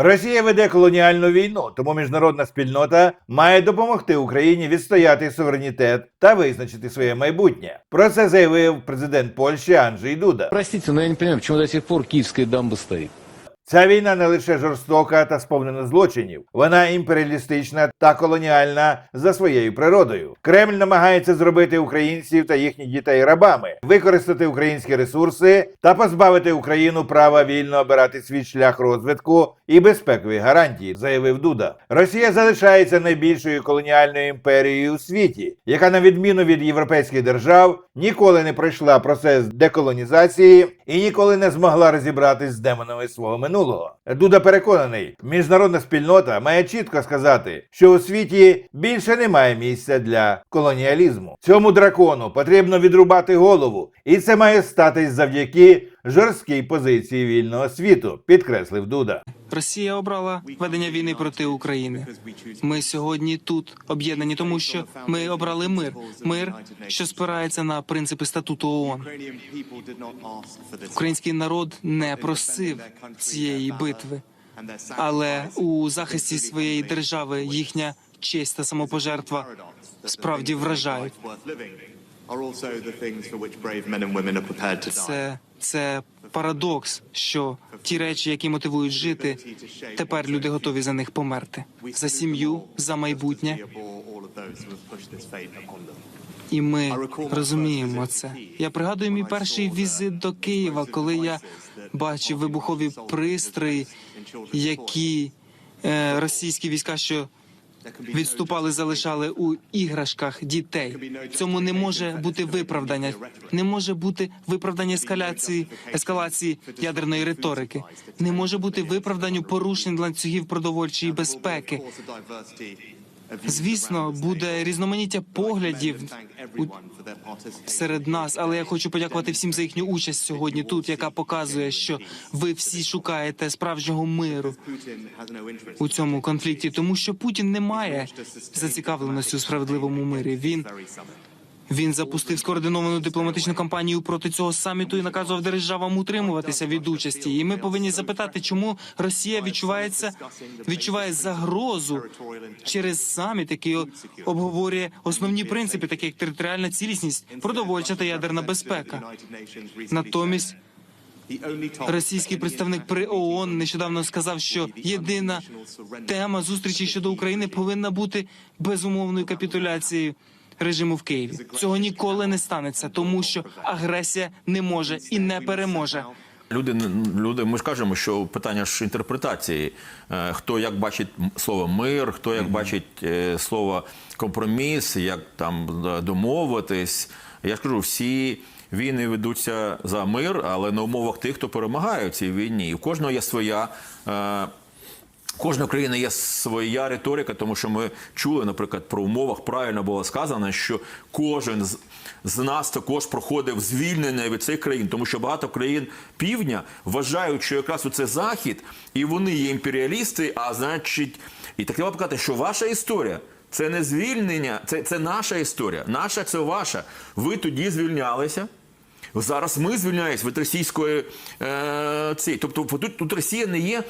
Росія веде колоніальну війну, тому міжнародна спільнота має допомогти Україні відстояти суверенітет та визначити своє майбутнє. Про це заявив президент Польщі Анджей Дуда. Простите, але я не розумію, чому до сих пор київська дамба стоит. Ця війна не лише жорстока та сповнена злочинів, вона імперіалістична та колоніальна за своєю природою. Кремль намагається зробити українців та їхніх дітей рабами, використати українські ресурси та позбавити Україну права вільно обирати свій шлях розвитку і безпекові гарантії, заявив Дуда. Росія залишається найбільшою колоніальною імперією у світі, яка, на відміну від європейських держав, ніколи не пройшла процес деколонізації і ніколи не змогла розібратись з демонами свого минулого. Дуда переконаний, міжнародна спільнота має чітко сказати, що у світі більше немає місця для колоніалізму. Цьому дракону потрібно відрубати голову, і це має статись завдяки жорсткій позиції вільного світу, підкреслив Дуда. Росія обрала ведення війни проти України. Ми сьогодні тут об'єднані, тому що ми обрали мир. Мир, що спирається на принципи статуту ООН. Український народ не просив цієї битви, але у захисті своєї держави їхня честь та самопожертва справді вражають. Це, це парадокс, що ті речі, які мотивують жити, тепер люди готові за них померти. За сім'ю, за майбутнє. І ми розуміємо це. Я пригадую мій перший візит до Києва, коли я бачив вибухові пристрої, які е, російські війська, що відступали, залишали у іграшках дітей. Цьому не може бути виправдання. Не може бути виправдання ескаляції ескалації ядерної риторики. Не може бути виправданню порушень ланцюгів продовольчої безпеки. Звісно, буде різноманіття поглядів серед нас, але я хочу подякувати всім за їхню участь сьогодні тут, яка показує, що ви всі шукаєте справжнього миру у цьому конфлікті, тому що Путін не має зацікавленості у справедливому мирі. Він він запустив скоординовану дипломатичну кампанію проти цього саміту і наказував державам утримуватися від участі. І ми повинні запитати, чому Росія відчувається відчуває загрозу через саміт, який обговорює основні принципи, такі як територіальна цілісність, продовольча та ядерна безпека. Натомість російський представник при ООН нещодавно сказав, що єдина тема зустрічі щодо України повинна бути безумовною капітуляцією режиму в Києві. Цього ніколи не станеться, тому що агресія не може і не переможе. Люди, люди, ми ж кажемо, що питання ж інтерпретації. Е, Хто як бачить слово мир, хто як бачить е, слово компроміс, як там е, домовитись. Я ж кажу, всі війни ведуться за мир, але на умовах тих, хто перемагає в цій війні. І у кожного є своя. Кожної країни є своя риторика, тому що ми чули, наприклад, про умовах правильно було сказано, що кожен з, нас також проходив звільнення від цих країн, тому що багато країн півдня вважають, що якраз у це захід, і вони є імперіалісти. А значить, і так треба показати, що ваша історія. Це не звільнення, це, це наша історія. Наша це ваша. Ви тоді звільнялися. Зараз ми звільняємось від російської е, цієї. Тобто тут, тут Росія не є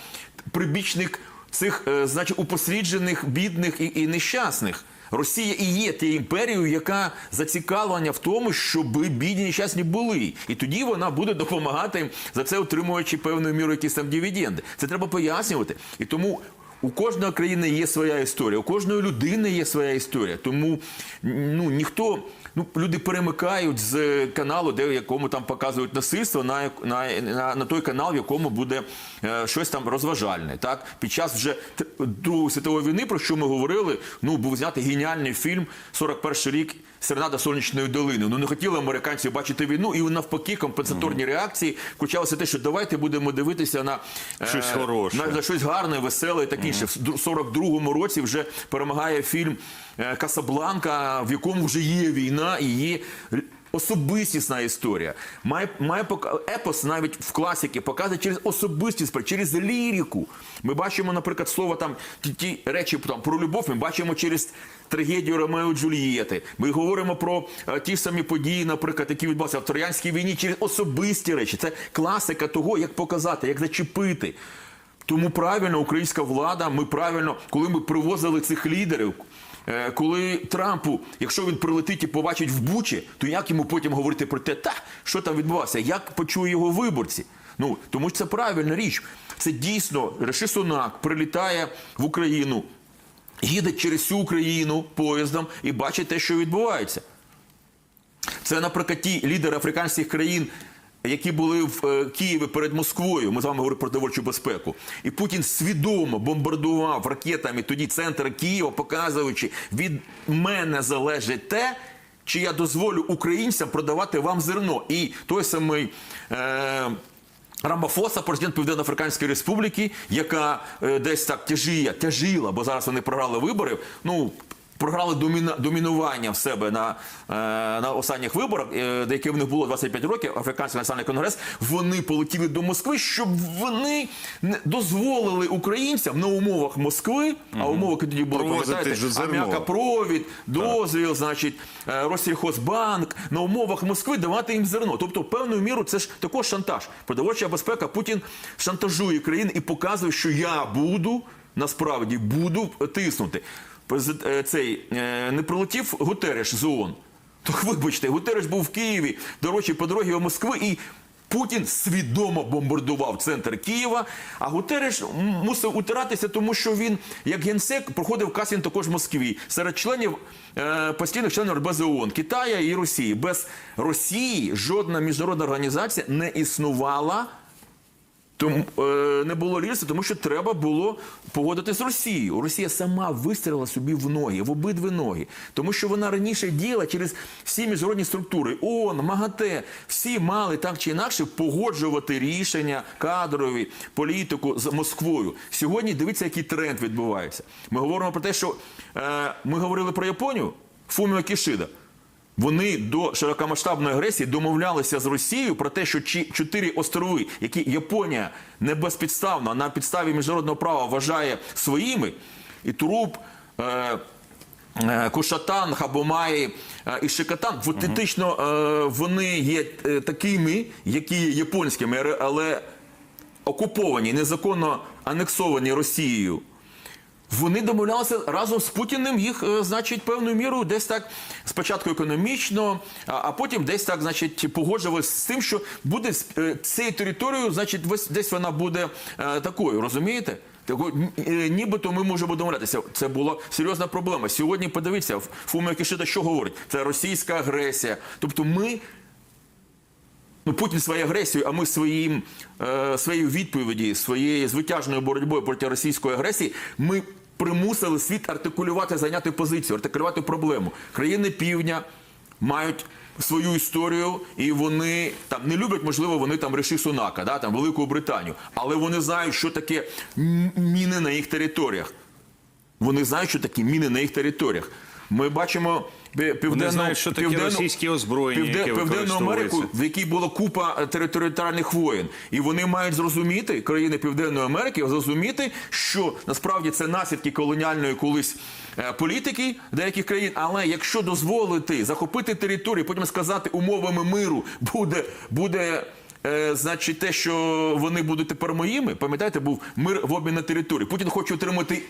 прибічник цих, е, значить, упосліджених, бідних і, і нещасних. Росія і є тією імперією, яка зацікавлена в тому, щоб бідні нещасні були. І тоді вона буде допомагати за це отримуючи певною мірою якісь там дивіденди. Це треба пояснювати. І тому у кожної країни є своя історія, у кожної людини є своя історія. Тому ну ніхто. Ну, люди перемикають з каналу, де в якому там показують насильство, на, на, на, на той канал, в якому буде е, щось там розважальне. Так під час вже Другої світової війни, про що ми говорили, ну був знятий геніальний фільм 41 рік. Серенада сонячної долини. Ну не хотіли американці бачити війну, і навпаки, компенсаторні реакції включалося те, що давайте будемо дивитися на е, Щось хороше. на, на щось гарне, веселе і так інше. В 42-му році вже перемагає фільм е, Касабланка, в якому вже є війна і є. Особистісна історія має має епос навіть в класіки показує через особистість, через ліріку. Ми бачимо, наприклад, слово там ті, ті речі там про любов. Ми бачимо через трагедію Ромео і Джульєти. Ми говоримо про е, ті ж самі події, наприклад, які відбувалися в Троянській війні через особисті речі. Це класика того, як показати, як зачепити. Тому правильно українська влада, ми правильно, коли ми привозили цих лідерів. Е, Коли Трампу, якщо він прилетить і побачить в Бучі, то як йому потім говорити про те, та що там відбувалося, як почує його виборці? Ну тому що це правильна річ. Це дійсно Реши Сунак прилітає в Україну, їде через всю Україну поїздом і бачить те, що відбувається. Це, наприклад, ті лідери африканських країн, які були в е, Києві перед Москвою. Ми з вами говорили про продовольчу безпеку. І Путін свідомо бомбардував ракетами тоді центр Києва, показуючи, від мене залежить те. Чи я дозволю українцям продавати вам зерно? І той самий е, Рамафоса, президент Південно-Африканської Республіки, яка е, десь так тяжіє, тяжіла, бо зараз вони програли вибори. Ну програли доміна, домінування в себе на, е, на останніх виборах, е, де яке в них було 25 років, Африканський національний конгрес. Вони полетіли до Москви, щоб вони не дозволили українцям на умовах Москви, а умови тоді були пам'ятаєте, аміака дозвіл, значить, е, Россельхозбанк на умовах Москви давати їм зерно. Тобто, певною міру, це ж також шантаж. Продовольча безпека. Путін шантажує країни і показує, що я буду насправді буду тиснути. Е, Цей е, не прилетів Гутереш з ООН. То вибачте, Гутереш був в Києві, до речі, по дорозі до Москви і. Путін свідомо бомбардував центр Києва, а Гутереш мусив утиратися, тому що він, як генсек, проходив кастинг також в Москві серед членів е, постійних членів РБЗ ООН, Китая і Росії. Без Росії жодна міжнародна організація не існувала. Тому е, не було лідерства, тому що треба було погодити з Росією. Росія сама вистрілила собі в ноги, в обидві ноги, тому що вона раніше діяла через всі міжнародні структури. ООН, МАГАТЕ, всі мали так чи інакше погоджувати рішення кадрові, політику з Москвою. Сьогодні дивіться, який тренд відбувається. Ми говоримо про те, що е, ми говорили про Японію, Фуміо Кішида. Вони до широкомасштабної агресії домовлялися з Росією про те, що чотири острови, які Японія не безпідставно на підставі міжнародного права вважає своїми, і Туруб. Е- е, Кушатан, Хабомаї е, і Шикатан, фактично е, вони є такими, які є японськими, але окуповані, незаконно анексовані Росією. Вони домовлялися разом з Путіним їх, е, значить, певною мірою десь так спочатку економічно, а, потім десь так, значить, погоджувалися з тим, що буде е, цією територією, значить, десь вона буде е, такою, розумієте? Нібито ми можемо домовлятися. Це була серйозна проблема. Сьогодні подивіться, Фуміо Кішида що говорить? Це російська агресія. Тобто ми Ну, Путін своєю агресією, а ми своїм, е, своєю відповіді, своєю звитяжною боротьбою проти російської агресії, ми примусили світ артикулювати, зайняти позицію, артикулювати проблему. Країни півдня мають свою історію, і вони там не люблять, можливо, вони там Риші Сунака, да, там Велику Британію, але вони знають, що таке міни на їх територіях. Вони знають, що такі міни на їх територіях. Ми бачимо пі- південну, знають, що таке російське озброєння, яке Південну. Америку, в якій була купа е, територіальних воєн. І вони мають зрозуміти, країни Південної Америки, зрозуміти, що насправді це наслідки колоніальної колись е, політики деяких країн. Але якщо дозволити захопити територію, потім сказати умовами миру буде, буде. е, Значить, те, що вони будуть тепер моїми, пам'ятаєте, був мир в обмін на території. Путін хоче отримати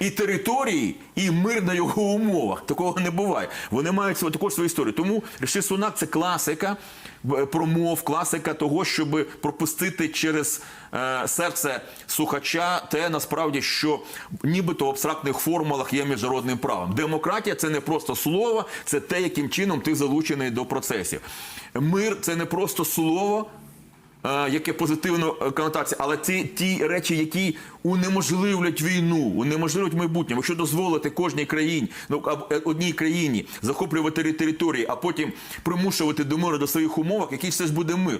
і території, і мир на його умовах. Такого не буває. Вони мають також свою історію. Тому Ріши Сунак це класика е, промов, класика того, щоб пропустити через е, серце слухача те насправді, що нібито в абстрактних формулах є міжнародним правом. Демократія це не просто слово, це те, яким чином ти залучений до процесів. Мир це не просто слово яке позитивно е, конотація, але це ті речі, які унеможливлять війну, унеможливлять майбутнє. Якщо дозволити кожній країні, ну е, одній країні захоплювати території, а потім примушувати до миру до своїх умовах, який все ж буде мир.